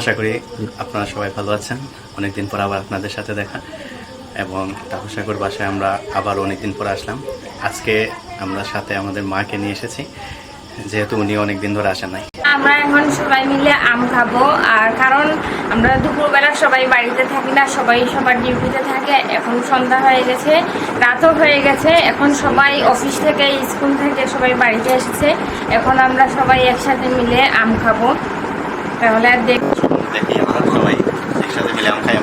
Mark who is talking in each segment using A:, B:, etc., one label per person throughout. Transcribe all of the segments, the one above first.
A: আশা করি আপনারা সবাই ভালো আছেন। অনেকদিন পর আবার আপনাদের সাথে দেখা। এবং তাপসাগর বাসায় আমরা আবার অনেকদিন পর আসলাম। আজকে আমরা সাথে আমাদের মাকে নিয়ে এসেছি। যেহেতু উনি অনেকদিন ধরে আসেন নাই।
B: আমরা এখন সবাই মিলে আম খাব। আর কারণ আমরা দুপুরবেলা সবাই বাড়িতে থাকি না সবাই সবার ডিউটিতে থাকে। এখন সন্ধ্যা হয়ে গেছে রাতও হয়ে গেছে। এখন সবাই অফিস থেকে স্কুল থেকে সবাই বাড়িতে এসেছে। এখন আমরা সবাই একসাথে মিলে আম খাব। তাহলে আর দেখ
A: দেখি আমরা সবাই একসাথে মিলে আম খাই।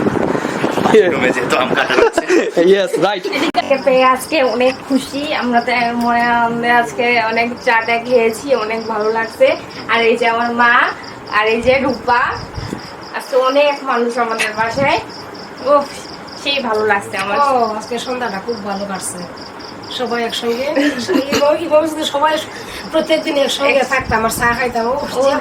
A: আমরা যেহেতু আম কাটা হচ্ছে।
C: ইয়েস রাইট
B: এদিকে পেয়ে আজকে অনেক খুশি। আমরা তো মনে আনন্দে আজকে অনেক চাটা খেয়েছি, অনেক ভালো লাগছে। আর এই যে আমার মা, আর এই যে রূপা, আজকে অনেক মানুষ আমাদের বাসায়। ও সেই ভালো লাগছে আমার।
D: ও, আজকে সন্ধ্যাটা খুব ভালো কাটছে। সবাই একসঙ্গে সবাই প্রত্যেকদিন একসঙ্গে থাকতাম আর চা খাইতাম। ও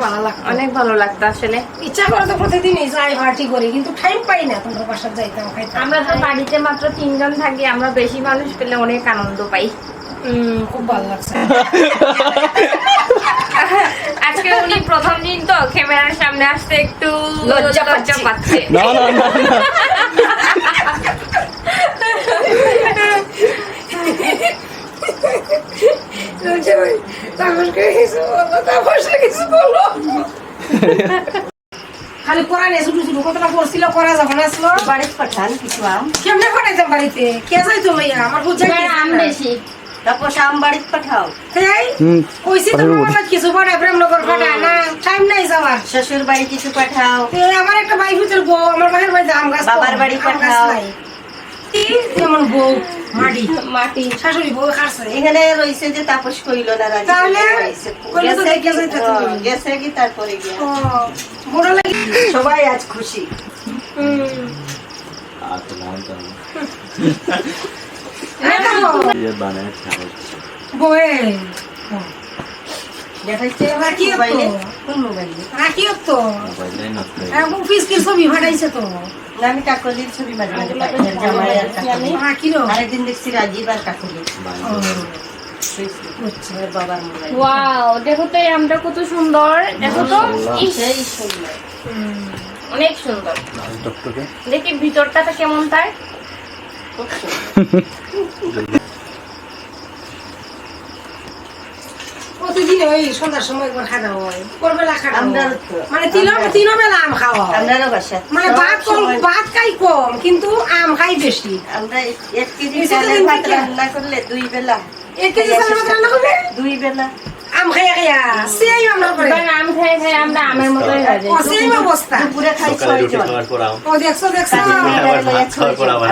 D: ভালো লাগতো।
B: অনেক ভালো লাগতো আসলে।
D: ইচ্ছা করে তো প্রতিদিনই যাই পার্টি করি কিন্তু টাইম পাই না। তোমরা বাসার যাইতাম খাইতাম।
B: আমরা তো বাড়িতে মাত্র তিনজন থাকি আমরা বেশি মানুষ পেলে অনেক আনন্দ পাই।
D: খুব ভালো লাগছে।
B: আজকে উনি প্রথম দিন তো ক্যামেরার সামনে আসতে একটু
D: লজ্জা
B: লজ্জা পাচ্ছে।
C: না না না না
D: খালি করা নেই শুধু শুধু কতটা পড়ছিল করা যাবে না আসলো
E: বাড়িতে পাঠান কিছু আম।
D: কেমনে পাঠাইতাম বাড়িতে? কে যাইতো মাইয়া আমার বুঝা
B: আম বেশি।
E: তারপর আম বাড়িতে পাঠাও।
D: কইছি তো আমার কিছু পাঠায় প্রেমনগর পাঠায় না টাইম নাই যাওয়ার।
E: শ্বশুর বাড়ি কিছু পাঠাও।
D: আমার একটা বাই ভিতর আমার বাহির বাড়িতে আম গাছ
E: বাবার বাড়ি পাঠাও।
D: যেমন বউ মাটি।
B: মাটি।
D: শাশুড়ি বউ খাচ্ছে
E: এখানে রয়েছে যে তাপস কইলো না রাজি।
D: তাহলে? তো
E: গেছে কি- তারপরে গিয়া।
D: বড় লাগে।
E: সবাই আজ খুশি।
D: হুম। এই দেখো, বউয়ে।
E: দেখাইছে
D: রাখিও তো।
E: মোবাইলে কোন মোবাইলে?
D: রাখিও তো এরকম ফিসকির ছবি ফাটাইছে তো।
E: আমি কাকলির ছবি মাঝে মাঝে পাঠাই জামাই আর কাকলি।
D: রাখিরও
E: আরেকদিন দেখছি রাজীব আর কাকলি।
B: ওয়াও দেখো তো এই আমটা কত সুন্দর। দেখো তো। অনেক সুন্দর। দেখি ভিতরটা তো কেমন তার।
D: ওই সন্ধ্যার সময় একবার খাওয়া হয় খাওয়া।
E: তো-
D: মানে তিন তিন বেলা আম খাওয়া হয়। মানে ভাত কম ভাত খাই কম কিন্তু আম খাই বেশি।
E: আমরা এক কেজি
D: দিন
E: রান্না করলে দুই বেলা।
D: এক কেজি রান্না করলে
E: দুই বেলা।
D: আম খাইয়া খাইয়া সেই আমরা করে
B: আম খেয়ে খেয়ে আমরা আমের মতোই হয়ে যাই
D: সেই অবস্থা
E: দুপুরে খাই
D: ও দেখছ দেখছ।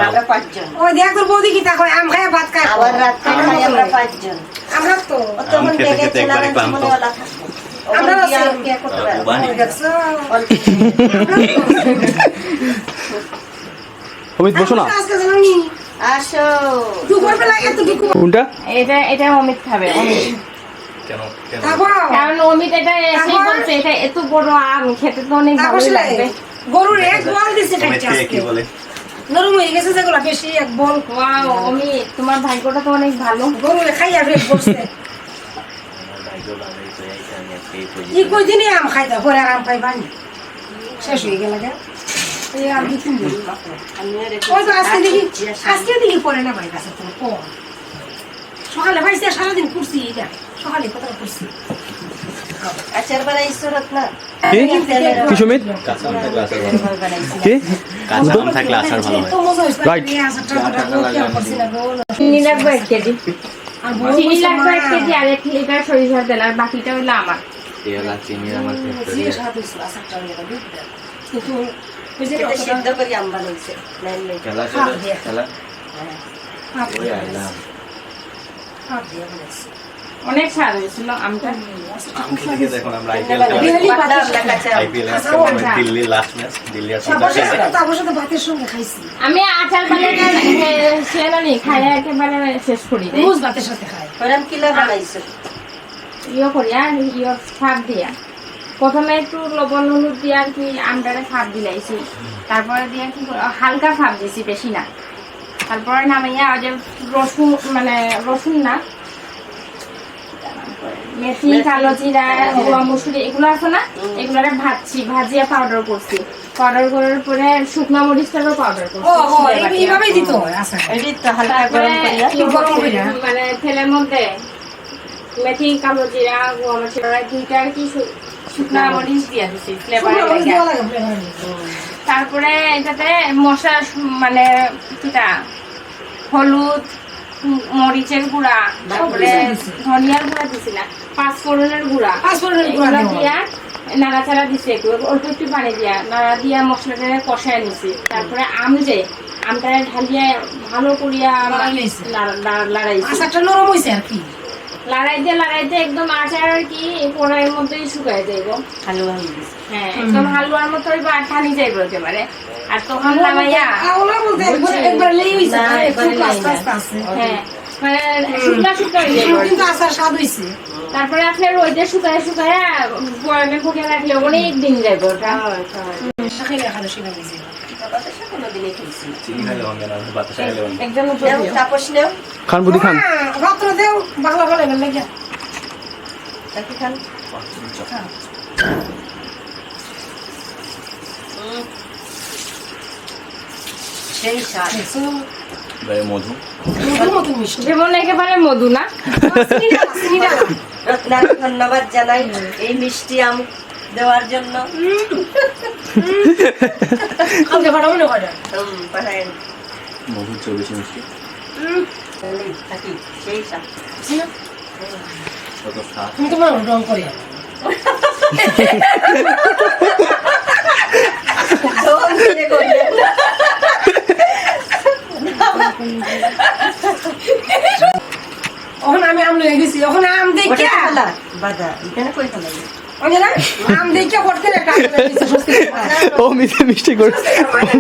E: আমরা পাঁচজন
D: দেখ তোর বৌদি কি তা কয় আম খাইয়া ভাত খায়
E: আবার খাই আমরা পাঁচজন
D: আমরা তো
E: তখন
D: আমরা দেখছ
C: অমিত বসো না
E: আসো
D: দুপুর বেলা এতটুকু
C: কোনটা
B: এটা এটা অমিত খাবে অমিত
A: কেন কেন?
B: কারণ অমিত এটা এসেই বলছে এটা এত বড় আম খেতে তো অনেক ভালো লাগবে।
D: গরুর এক বল দিছে
A: অমিত
D: খাইতে
A: খেয়ে কি বলে?
D: নরম হয়ে গেছে যেগুলো বেশি এক বল।
B: ওয়াও অমিত তোমার ভাগ্যটা তো অনেক ভালো।
D: গরু খাইয়া পেট বসছে ই কই দিনে আম খাইতা? পরে আর আম খাই শেষ হয়ে গেল গে। এই আর দু তিন দিন মাত্র।
E: আমিও রেখে
D: ওই তো আজকে দেখি আজকে দেখি পরে না ভাই কাছে তো সকালে ভাইছে সারাদিন করছি এটা
C: কি? কি? সুমিত কি
A: থাকলে আচার ভালো।
B: চিনি লাগবে এক কেজি। চিনি লাগবে এক কেজি আর এক লিটার সরিষার তেল আর বাকিটা হইল আমার।
A: এলা চিনি আমার
D: যে স্বাদ হয়েছিল আচারটা, ওই এটা বুঝতে। কিন্তু ওই যে
E: সিদ্ধ করে আম বানাইছে নাইন নাই
A: খেলা
D: হাত
A: খেলা?
D: হাত
A: ওই
D: দিয়ে
A: আইলাম
D: হাত দিয়ে বানাইছে।
B: অনেক স্বাদ হয়েছিল আমটা।
A: আম
B: আচার একেবারে শেষ করি।
D: ভাতের সাথে খাই
E: ওরম কিলো বানাইছো।
B: ইয়ে করি আর ইয়ে সাপ দিয়া। প্রথমে একটু লবণ হলুদ দিয়ে আর কি আমটারে সাপ দিলাইছি। তারপরে দিয়ে কি হালকা সাপ দিছি বেশি না। তারপরে নামাইয়া ওই যে রসুন মানে রসুন না মেথি কালো জিরা গোয়া মসুরি এগুলো আছে না? এগুলারে ভাজছি ভাজিয়া পাউডার করছি। পাউডার করার পরে শুকনো মরিচটারও পাউডার করছি।
D: এইভাবেই দিত? আচ্ছা।
E: এটি তো হালকা
B: তারপরে
E: গরম করিয়া।
B: কি
D: গরম করিয়া।
B: মানে তেলের মধ্যে মেথি কালো জিরা গোয়া মসুরি দুইটা আর কি শুকনো মরিচ দিয়ে দিছি ফ্লেভার তারপরে এটাতে মশলা মানে কিটা হলুদ মরিচের গুঁড়া তারপরে ধনিয়ার গুঁড়া দিছি না পাঁচ ফোড়নের গুঁড়া
D: পাঁচ ফোড়নের গুঁড়া।
B: দিয়া নাড়াচাড়া দিছি একটু অল্প একটু পানি দিয়া নাড়া দিয়া মশলাটা কষায় নিছি। তারপরে আম যে আমটা ঢালিয়া ভালো করিয়া লাড়াইছি।
D: আচারটা নরম হয়েছে আর কি?
B: লাড়াই দিয়ে লাড়াই দিয়ে একদম আচার আর কি এই পোড়াইয়ের মধ্যেই শুকায় যাইব
E: হালুয়া হয়ে
B: হ্যাঁ একদম হালুয়ার মতো যাইব একেবারে। আর তখন
D: একবার লেই হইছে।
B: হ্যাঁ মানে হয়ে তারপরে আপনার রোদে শুকায় শুকায় বয়ামে ফুটে রাখলে অনেক দিন ওটা।
C: খান বুদি খান।
D: রাত্রে দেও লাগিয়া
E: খান। সেই স্বাদ।
A: মধু।
D: মিষ্টি।
B: যেমন একেবারে মধু না?
E: ধন্যবাদ জানাই। এই মিষ্টি আম দেওয়ার জন্য।
A: মধুর চেয়ে বেশি মিষ্টি?
D: তুমি তোমার রং করি
E: দম ফিরে করিয়েন না।
D: ওখানে আমি আম লয়ে গেছি ওখানে আম
E: ওটা
D: দেখিয়া
E: ফেলা, বাধা, এখানে কই ফেলাই?
D: ওই না আম দেখিয়া করতে একটা আম লয়ে গেছি, স্বস্তি করে।
C: ও মিষ্টি মিষ্টি করে।
D: মানে